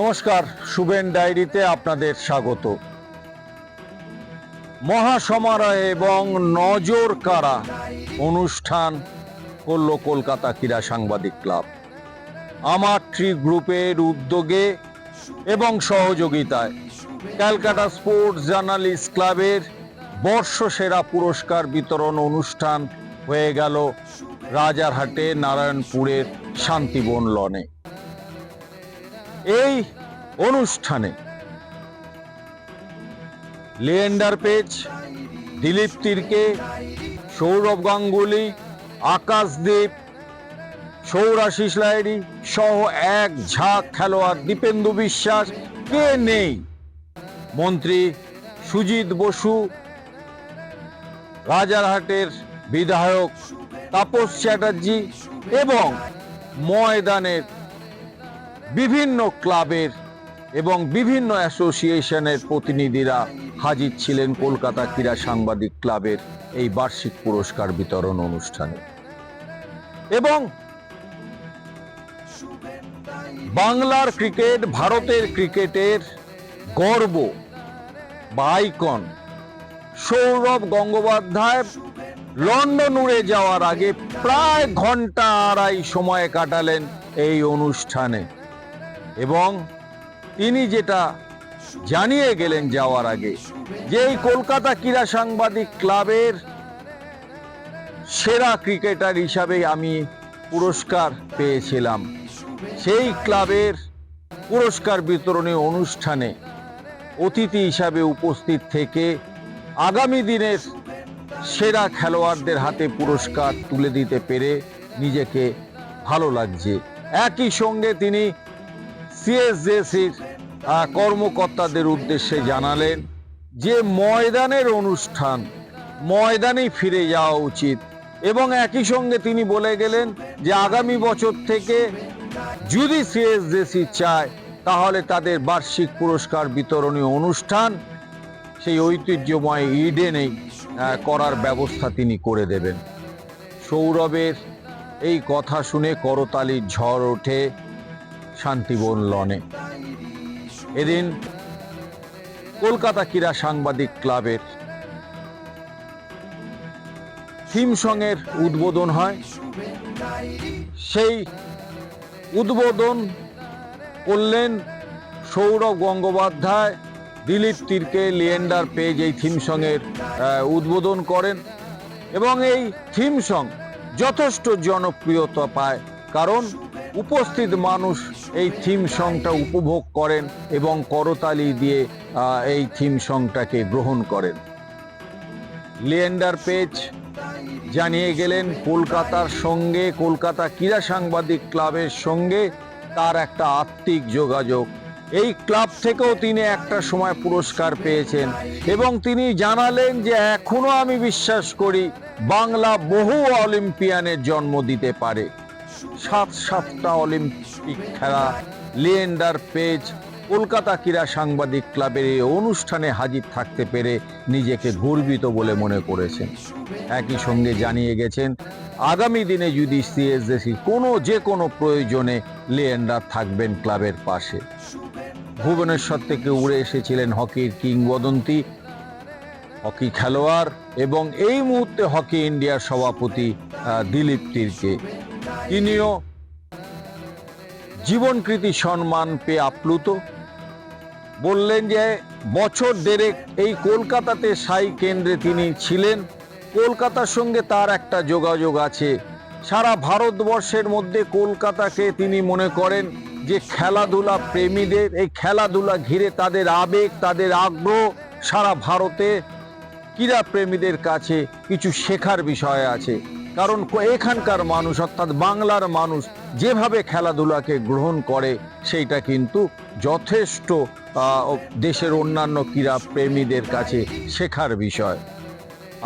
নমস্কার, শুভেন ডায়েরিতে আপনাদের স্বাগত। মহাসমারোহ এবং নজর কারা অনুষ্ঠান করল কলকাতা ক্রীড়া সাংবাদিক ক্লাব। আমার ট্রি গ্রুপের উদ্যোগে এবং সহযোগিতায় ক্যালকাটা স্পোর্টস জার্নালিস্ট ক্লাবের বর্ষসেরা পুরস্কার বিতরণ অনুষ্ঠান হয়ে গেল রাজারহাটে নারায়ণপুরের শান্তিবন লনে। এই অনুষ্ঠানে লিয়েন্ডার পেজ দিলীপ তিরকে সৌরভ গাঙ্গুলি আকাশদীপ সৌরাশিস লাহিড়ী সহ এক ঝাঁক খেলোয়াড় দীপেন্দু বিশ্বাস, কে নেই? মন্ত্রী সুজিত বসু, রাজারহাটের বিধায়ক তাপস চ্যাটার্জি এবং ময়দানের বিভিন্ন ক্লাবের এবং বিভিন্ন অ্যাসোসিয়েশনের প্রতিনিধিরা হাজির ছিলেন কলকাতা ক্রীড়া সাংবাদিক ক্লাবের এই বার্ষিক পুরস্কার বিতরণ অনুষ্ঠানে। এবং বাংলার ক্রিকেট, ভারতের ক্রিকেটের গর্ব বা আইকন সৌরভ গঙ্গোপাধ্যায় লন্ডন উড়ে যাওয়ার আগে প্রায় ঘণ্টা আড়াই সময় কাটালেন এই অনুষ্ঠানে। এবং তিনি যেটা জানিয়ে গেলেন যাওয়ার আগে যে এই কলকাতা ক্রীড়া সাংবাদিক ক্লাবের সেরা ক্রিকেটার হিসাবে আমি পুরস্কার পেয়েছিলাম। সেই ক্লাবের পুরস্কার বিতরণী অনুষ্ঠানে অতিথি হিসাবে উপস্থিত থেকে আগামী দিনের সেরা খেলোয়াড়দের হাতে পুরস্কার তুলে দিতে পেরে নিজেকে ভালো লাগছে। একই সঙ্গে তিনি সিএসজেসির কর্মকর্তাদের উদ্দেশ্যে জানালেন যে ময়দানের অনুষ্ঠান, ময়দানেই ফিরে যাওয়া উচিত। এবং একই সঙ্গে তিনি বলে গেলেন যে আগামী বছর থেকে যদি সিএসজেসি চায়, তাহলে তাদের বার্ষিক পুরস্কার বিতরণী অনুষ্ঠান সেই ঐতিহ্যময় ইডেনেই করার ব্যবস্থা তিনি করে দেবেন। সৌরভের এই কথা শুনে করতালির ঝড় ওঠে। শান্তিবন লনে। এদিন কলকাতা ক্রীড়া সাংবাদিক ক্লাবের থিম সঙের উদ্বোধন হয়। সেই উদ্বোধন করলেন সৌরভ গঙ্গোপাধ্যায়, দিলীপ তীরকে, লিয়েন্ডার পেজ এই থিম সঙের উদ্বোধন করেন এবং এই থিম সং যথেষ্ট জনপ্রিয়তা পায়। কারণ উপস্থিত মানুষ এই থিম সংটা উপভোগ করেন এবং করতালি দিয়ে এই থিম সংটাকে গ্রহণ করেন। লিয়েন্ডার পেজ জানিয়ে গেলেন, কলকাতার সঙ্গে, কলকাতা ক্রীড়া সাংবাদিক ক্লাবের সঙ্গে তার একটা আত্মিক যোগাযোগ। এই ক্লাব থেকেও তিনি একটা সময় পুরস্কার পেয়েছেন এবং তিনি জানালেন যে এখনও আমি বিশ্বাস করি বাংলা বহু অলিম্পিয়ানের জন্ম দিতে পারে। সাত সাতটা অলিম্পিক খেলা, লিয়েন্ডার পেজ, কলকাতা ক্রীড়া সাংবাদিক ক্লাবের এই অনুষ্ঠানে হাজির থাকতে পেরে নিজেকে গর্বিত বলে মনে করেছেন। একই সঙ্গে জানিয়ে গেছেন, আগামী দিনে যদি সিএসএসি কোনো যে কোনো প্রয়োজনে লিয়েন্ডার থাকবেন ক্লাবের পাশে। ভুবনেশ্বর থেকে উড়ে এসেছিলেন হকির কিংবদন্তি, হকি খেলোয়াড় এবং এই মুহূর্তে হকি ইন্ডিয়ার সভাপতি দিলীপ তিরকে। তিনিও জীবনকৃতি সম্মান পেয়ে আপ্লুত। বললেন যে, বছর দেড়েক এই কলকাতাতে সাই কেন্দ্রে তিনি ছিলেন। কলকাতার সঙ্গে তার একটা যোগাযোগ আছে। সারা ভারতবর্ষের মধ্যে কলকাতাকে তিনি মনে করেন যে, খেলাধুলা প্রেমীদের, এই খেলাধুলা ঘিরে তাদের আবেগ, তাদের আগ্রহ সারা ভারতে ক্রীড়া প্রেমীদের কাছে কিছু শেখার বিষয় আছে। কারণ এখানকার মানুষ, অর্থাৎ বাংলার মানুষ, যেভাবে খেলাধুলাকে গ্রহণ করে, সেইটা কিন্তু যথেষ্ট দেশের অন্যান্য ক্রীড়া প্রেমীদের কাছে শেখার বিষয়।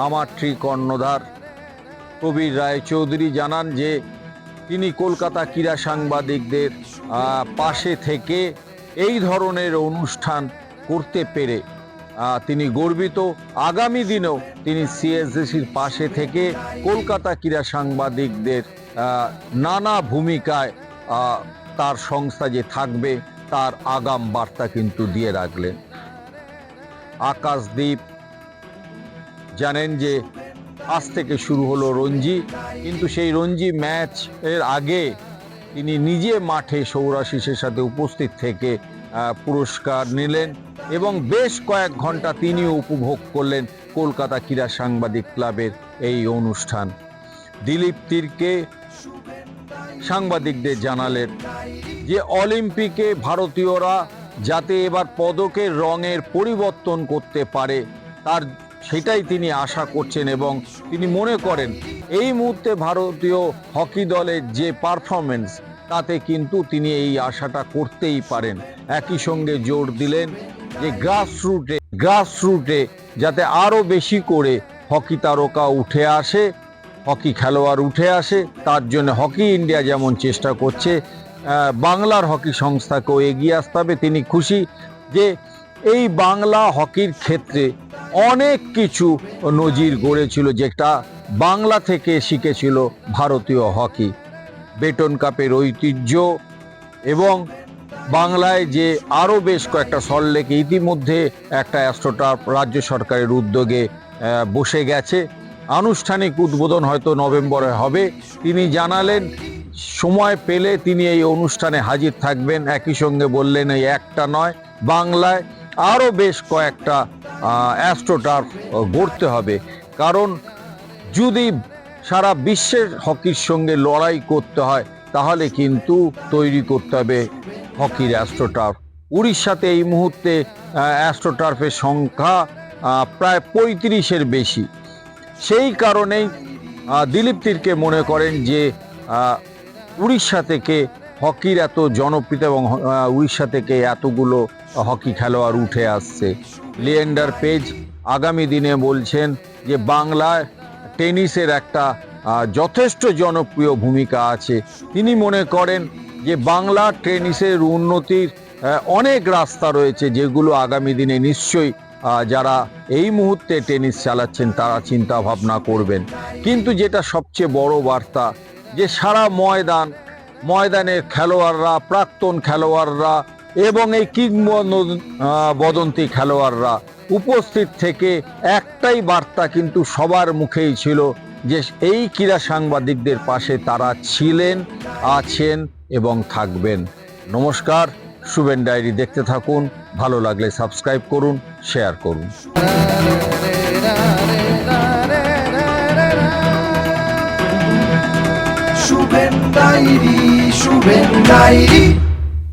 আমার ট্রি কর্ণধার কবির রায় চৌধুরী জানান যে, তিনি কলকাতা ক্রীড়া সাংবাদিকদের পাশে থেকে এই ধরনের অনুষ্ঠান করতে পেরে তিনি গর্বিত। আগামী দিনেও তিনি সিএসডিসির পাশে থেকে কলকাতা ক্রীড়া সাংবাদিকদের নানা ভূমিকায় তার সংস্থা যে থাকবে, তার আগাম বার্তা কিন্তু দিয়ে রাখলেন। আকাশদ্বীপ জানেন যে আজ থেকে শুরু হলো রঞ্জি, কিন্তু সেই রঞ্জি ম্যাচ এর আগে তিনি নিজে মাঠে সৌরাশিসের সাথে উপস্থিত থেকে পুরস্কার নিলেন। এবং বেশ কয়েক ঘণ্টা তিনিও উপভোগ করলেন কলকাতা ক্রীড়া সাংবাদিক ক্লাবের এই অনুষ্ঠান। দিলীপ তীরকে সাংবাদিকদের জানালেন যে অলিম্পিকে ভারতীয়রা যাতে এবার পদকের রঙের পরিবর্তন করতে পারে, তার সেটাই তিনি আশা করছেন এবং তিনি মনে করেন এই মুহূর্তে ভারতীয় হকি দলের যে পারফরমেন্স তাতে কিন্তু তিনি এই আশাটা করতেই পারেন। একই সঙ্গে জোর দিলেন যে গ্রাসরুটে গ্রাসরুটে যাতে আরও বেশি করে হকি তারকা উঠে আসে, হকি খেলোয়াড় উঠে আসে, তার জন্য হকি ইন্ডিয়া যেমন চেষ্টা করছে বাংলার হকি সংস্থাকেও এগিয়ে আসতে হবে। তিনি খুশি যে এই বাংলা হকির ক্ষেত্রে অনেক কিছু নজির গড়েছিল যেটা বাংলা থেকে শিখেছিল ভারতীয় হকি। বেটন কাপের ঐতিহ্য এবং বাংলায় যে আরও বেশ কয়েকটা সল্টলেকে ইতিমধ্যে একটা অ্যাস্ট্রোটার্ফ রাজ্য সরকারের উদ্যোগে বসে গেছে। আনুষ্ঠানিক উদ্বোধন হয়তো নভেম্বরে হবে। তিনি জানালেন, সময় পেলে তিনি এই অনুষ্ঠানে হাজির থাকবেন। একই সঙ্গে বললেন, এই একটা নয়, বাংলায় আরও বেশ কয়েকটা অ্যাস্ট্রোটার্ফ গড়তে হবে। কারণ যদি সারা বিশ্বের হকির সঙ্গে লড়াই করতে হয়, তাহলে কিন্তু তৈরি করতে হবে হকির অ্যাস্ট্রোটার্ফ। উড়িষ্যাতে এই মুহূর্তে অ্যাস্ট্রোটার্ফের সংখ্যা প্রায় পঁয়ত্রিশের বেশি। সেই কারণেই দিলীপ তিরকে মনে করেন যে উড়িষ্যা থেকে হকির এত জনপ্রিয়তা এবং উড়িষ্যা থেকে এতগুলো হকি খেলোয়াড় উঠে আসছে। লিয়েন্ডার পেজ আগামী দিনে বলছেন যে, বাংলায় টেনিসের একটা যথেষ্ট জনপ্রিয় ভূমিকা আছে। তিনি মনে করেন যে বাংলা টেনিসের উন্নতির অনেক রাস্তা রয়েছে যেগুলো আগামী দিনে নিশ্চয়ই যারা এই মুহূর্তে টেনিস চালাচ্ছেন তারা চিন্তা ভাবনা করবেন। কিন্তু যেটা সবচেয়ে বড় বার্তা, যে সারা ময়দান, ময়দানের খেলোয়াড়রা, প্রাক্তন খেলোয়াড়রা এবং এই কিংবদন্তি খেলোয়াড়রা উপস্থিত থেকে একটাই বার্তা কিন্তু সবার মুখেই ছিল যে এই ক্রীড়া সাংবাদিকদের পাশে তারা ছিলেন, আছেন এবং থাকবেন। নমস্কার, শুভেন ডায়েরি দেখতে থাকুন, ভালো লাগলে সাবস্ক্রাইব করুন, শেয়ার করুন। Shuven diary Shuven diary.